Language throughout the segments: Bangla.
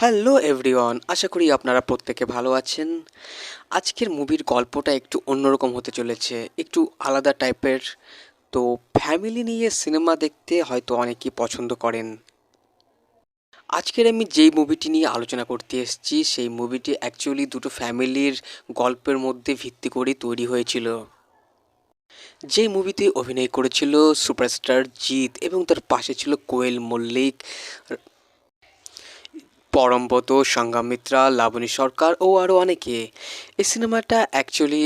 হ্যালো এভরিওয়ান আশা করি আপনারা প্রত্যেকে ভালো আছেন। আজকের মুভির গল্পটা একটু অন্যরকম হতে চলেছে, একটু আলাদা টাইপের। তো ফ্যামিলি নিয়ে সিনেমা দেখতে হয়তো অনেকেই পছন্দ করেন। আজকের আমি যেই মুভিটি নিয়ে আলোচনা করতে এসেছি, সেই মুভিটি অ্যাকচুয়ালি দুটো ফ্যামিলির গল্পের মধ্যে ভিত্তি করে তৈরি হয়েছিল। যে মুভিতে অভিনয় করেছিল সুপারস্টার জিৎ এবং তার পাশে ছিল কোয়েল মল্লিক। পরমব্রত সংগামিত্রা লাবণী সরকার ও আরও অনেকে। এই সিনেমাটা actually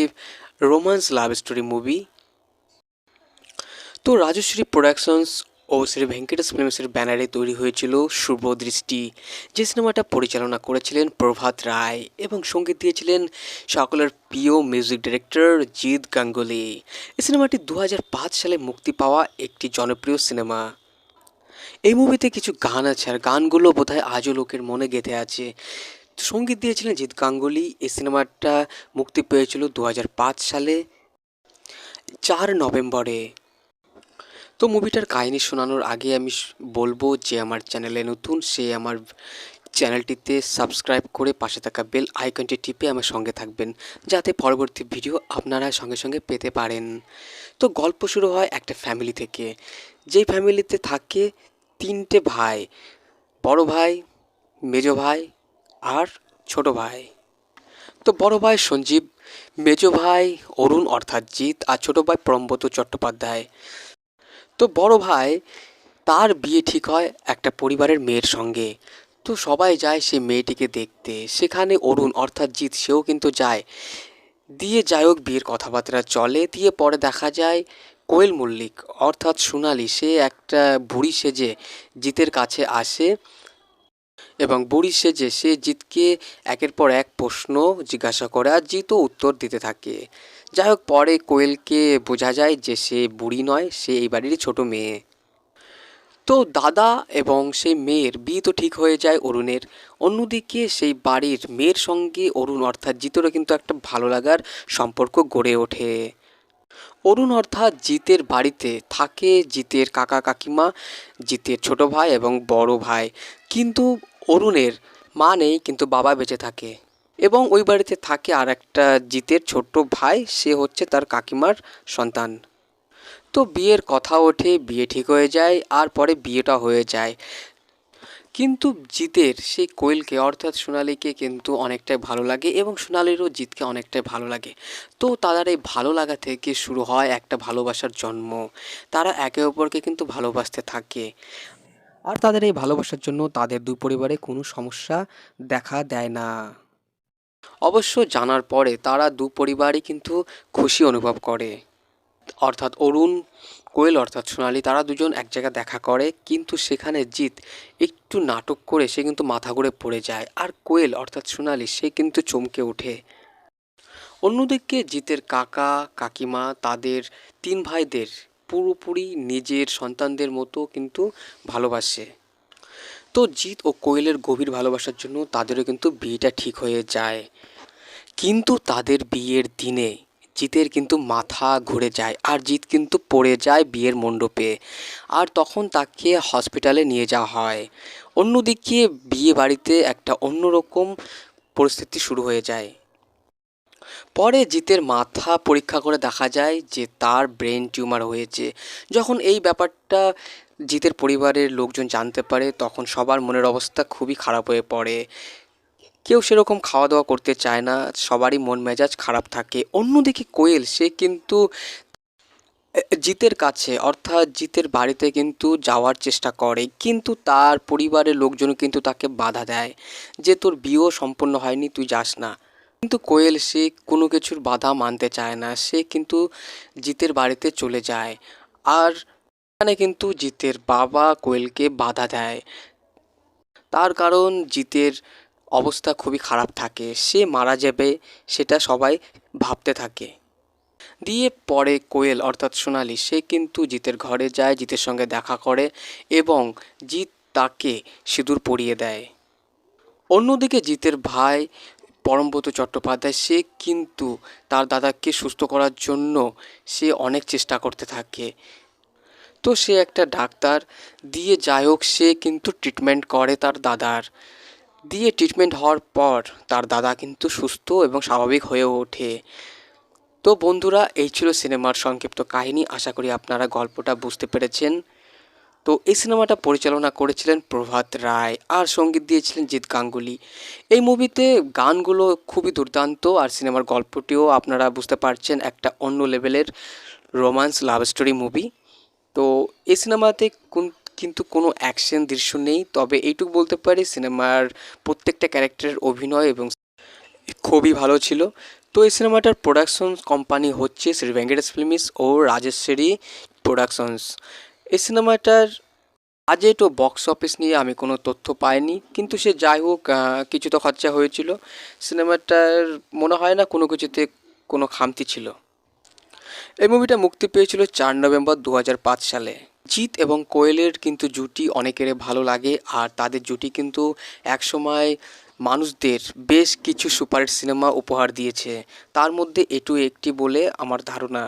romance love story movie তো রাজশ্রী প্রোডাকশনস ও শ্রী ভেঙ্কটেশ ফিল্মসের ব্যানারে তৈরি হয়েছিল শুভ দৃষ্টি, যে সিনেমাটা পরিচালনা করেছিলেন প্রভাত রায় এবং সংগীত দিয়েছিলেন সকলের প্রিয় মিউজিক ডিরেক্টর জিৎ গাঙ্গুলি। এই সিনেমাটি দু হাজার পাঁচ সালে মুক্তি পাওয়া একটি জনপ্রিয় সিনেমা। এই মুভিতে কিছু গান আছে, আর গানগুলো বোধহয় আজও লোকের মনে গেঁথে আছে। সংগীত দিয়েছিলেন জিৎ গাঙ্গুলি। এই সিনেমাটা মুক্তি পেয়েছিল দু হাজার পাঁচ সালে, চার নভেম্বরে। তো মুভিটার কাহিনী শোনানোর আগে আমি বলব যে আমার চ্যানেলে নতুন, সে আমার চ্যানেলটিতে সাবস্ক্রাইব করে পাশে থাকা বেল আইকনটি টিপে আমার সঙ্গে থাকবেন, যাতে পরবর্তী ভিডিও আপনারা সঙ্গে সঙ্গে পেতে পারেন। তো গল্প শুরু হয় একটা ফ্যামিলি থেকে। যেই ফ্যামিলিতে থাকে তিনটে ভাই, বড় ভাই, মেজো ভাই আর ছোট ভাই। তো বড় ভাই সঞ্জীব, মেজো ভাই অরুণ অর্থাৎ জিৎ আর ছোট ভাই প্রম্বত চট্টোপাধ্যায়। তো বড় ভাই, তার বিয়ে ঠিক হয় একটা পরিবারের মেয়ের সঙ্গে। তো সবাই যায় সে মেয়েটিকে দেখতে। সেখানে অরুণ অর্থাৎ জিৎ, সেও কিন্তু যায়। দিয়ে যাই হোক বিয়ের কথাবার্তা চলে, দিয়ে পরে দেখা যায় কোয়েল মল্লিক, অর্থাৎ সোনালি, সে একটা বুড়ি সেজে জিতের কাছে আসে এবং বুড়ি সেজে সে জিতকে একের পর এক প্রশ্ন জিজ্ঞাসা করে আর জিতও উত্তর দিতে থাকে। যাই হোক, পরে কোয়েলকে বোঝা যায় যে সে বুড়ি নয়, সে এই বাড়িরই ছোট মেয়ে। তো দাদা এবং সেই মেয়ের বিয়ে তো ঠিক হয়ে যায় অরুণের। অন্যদিকে সেই বাড়ির মেয়ের সঙ্গে অরুণ, অর্থাৎ জিতেরও কিন্তু একটা ভালো লাগার সম্পর্ক গড়ে ওঠে। অরুণ অর্থাৎ জিতের বাড়িতে থাকে জিতের কাকা কাকিমা, জিতের ছোট ভাই এবং বড় ভাই। কিন্তু অরুণের মা নেই, কিন্তু বাবা বেঁচে থাকে। এবং ওই বাড়িতে থাকে আর একটা জিতের ছোট্ট ভাই, সে হচ্ছে তার কাকিমার সন্তান। তো বিয়ের কথা ওঠে, বিয়ে ঠিক হয়ে যায়, আর পরে বিয়েটা হয়ে যায়। কিন্তু জিতের সেই কোয়েলকে, অর্থাৎ সোনালিকে কিন্তু অনেকটাই ভালো লাগে এবং সোনালিরও জিতকে অনেকটাই ভালো লাগে। তো তাদের এই ভালো লাগা থেকে শুরু হয় একটা ভালোবাসার জন্ম। তারা একে অপরকে কিন্তু ভালোবাসতে থাকে। আর তাদের এই ভালোবাসার জন্য তাদের দুই পরিবারে কোনো সমস্যা দেখা দেয় না। অবশ্য জানার পরে তারা দু পরিবারই কিন্তু খুশি অনুভব করে। অর্থাৎ অরুণ কোয়েল অর্থাৎ সোনালি, তারা দুজন এক জায়গায় দেখা করে, কিন্তু সেখানে জিৎ একটু নাটক করে সে কিন্তু মাথা ঘুরে পড়ে যায়। আর কোয়েল অর্থাৎ সোনালি, সে কিন্তু চমকে ওঠে। অন্যদিকে জিতের কাকা, কাকিমা, তাদের তিন ভাইদের পুরোপুরি নিজের সন্তানদের মতো কিন্তু ভালোবাসে। তো জিৎ ও কোয়েলের গভীর ভালোবাসার জন্য তাদেরও কিন্তু বিয়েটা ঠিক হয়ে যায়। কিন্তু তাদের বিয়ের দিনে জিতের কিন্তু মাথা ঘুরে যায় আর জিৎ কিন্তু পড়ে যায় বিয়ের মণ্ডপে। আর তখন তাকে হসপিটালে নিয়ে যাওয়া হয়। অন্যদিকে বিয়ে বাড়িতে একটা অন্যরকম পরিস্থিতি শুরু হয়ে যায়। পরে জিতের মাথা পরীক্ষা করে দেখা যায় যে তার ব্রেন টিউমার হয়েছে। যখন এই ব্যাপারটা জিতের পরিবারের লোকজন জানতে পারে, তখন সবার মনের অবস্থা খুবই খারাপ হয়ে পড়ে। কেউ সেরকম খাওয়া দাওয়া করতে চায় না, সবারই মন মেজাজ খারাপ থাকে। অন্যদিকে কোয়েল, সে কিন্তু জিতের কাছে, অর্থাৎ জিতের বাড়িতে কিন্তু যাওয়ার চেষ্টা করে, কিন্তু তার পরিবারের লোকজন কিন্তু তাকে বাধা দেয় যে, তোর বিয়েও সম্পন্ন হয়নি, তুই যাস না। কিন্তু কোয়েল, সে কোনো কিছুর বাধা মানতে চায় না, সে কিন্তু জিতের বাড়িতে চলে যায়। আর এখানে কিন্তু জিতের বাবা কোয়েলকে বাধা দেয়। তার কারণ জিতের অবস্থা খুবই খারাপ থাকে, সে মারা যাবে সেটা সবাই ভাবতে থাকে। দিয়ে পরে কোয়েল অর্থাৎ সোনালি, সে কিন্তু জিতের ঘরে যায়, জিতের সঙ্গে দেখা করে এবং জিত তাকে সিঁদুর পরিয়ে দেয়। অন্যদিকে জিতের ভাই পরমব্রত চট্টোপাধ্যায়, সে কিন্তু তার দাদাকে সুস্থ করার জন্য সে অনেক চেষ্টা করতে থাকে। তো সে একটা ডাক্তার, দিয়ে যাই হোক সে কিন্তু ট্রিটমেন্ট করে তার দাদার। দিয়ে ট্রিটমেন্ট হওয়ার পর তার দাদা কিন্তু সুস্থ এবং স্বাভাবিক হয়ে ওঠে। তো বন্ধুরা, এই ছিল সিনেমার সংক্ষিপ্ত কাহিনী। আশা করি আপনারা গল্পটা বুঝতে পেরেছেন। তো এই সিনেমাটা পরিচালনা করেছিলেন প্রভাত রায় আর সংগীত দিয়েছিলেন জিৎ গাঙ্গুলি। এই মুভিতে গানগুলো খুবই দুর্দান্ত আর সিনেমার গল্পটিও আপনারা বুঝতে পারছেন একটা অন্য লেভেলের রোমান্স লাভ স্টোরি মুভি তো এই সিনেমাতে কোন কিন্তু কোনো অ্যাকশন দৃশ্য নেই। তবে এইটুকু বলতে পারি, সিনেমার প্রত্যেকটা ক্যারেক্টারের অভিনয় এবং খুবই ভালো ছিল। তো এই সিনেমাটার প্রোডাকশন কোম্পানি হচ্ছে শ্রী ভেঙ্কটেশ ফিল্মস ও রাজেশ্বরী প্রোডাকশনস এই সিনেমাটার বাজেট ও বক্স অফিস নিয়ে আমি কোনো তথ্য পাইনি, কিন্তু সে যাই হোক কিছু তো খরচা হয়েছিল। সিনেমাটার মনে হয় না কোনো কিছুতে কোনো খামতি ছিল। এই মুভিটা মুক্তি পেয়েছিল চার নভেম্বর দু হাজার পাঁচ সালে। জিৎ এবং কোয়েলের কিন্তু জুটি অনেকের ভালো লাগে, আর তাদের জুটি কিন্তু একসময় মানুষদের বেশ কিছু সুপারহিট সিনেমা উপহার দিয়েছে। তার মধ্যে এটু একটি বলে আমার ধারণা।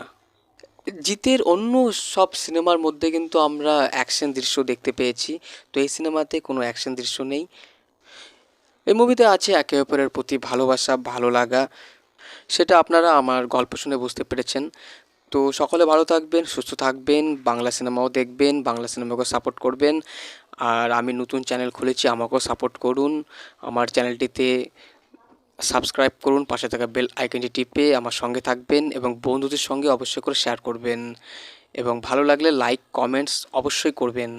জিতের অন্য সব সিনেমার মধ্যে কিন্তু আমরা অ্যাকশন দৃশ্য দেখতে পেয়েছি, তো এই সিনেমাতে কোনো অ্যাকশন দৃশ্য নেই। এই মুভিতে আছে একে অপরের প্রতি ভালোবাসা, ভালো লাগা, সেটা আপনারা আমার গল্প শুনে বুঝতে পেরেছেন। তো সকলে ভালো থাকবেন, সুস্থ থাকবেন, বাংলা সিনেমাও দেখবেন, বাংলা সিনেমাকে সাপোর্ট করবেন। আর আমি নতুন চ্যানেল খুলেছি, আমাকেও সাপোর্ট করুন। আমার চ্যানেলটিতে সাবস্ক্রাইব করুন, পাশে থাকা বেল আইকনটি টিপে আমার সঙ্গে থাকবেন এবং বন্ধুদের সঙ্গে অবশ্যই করে শেয়ার করবেন। এবং ভালো লাগলে লাইক কমেন্টস অবশ্যই করবেন।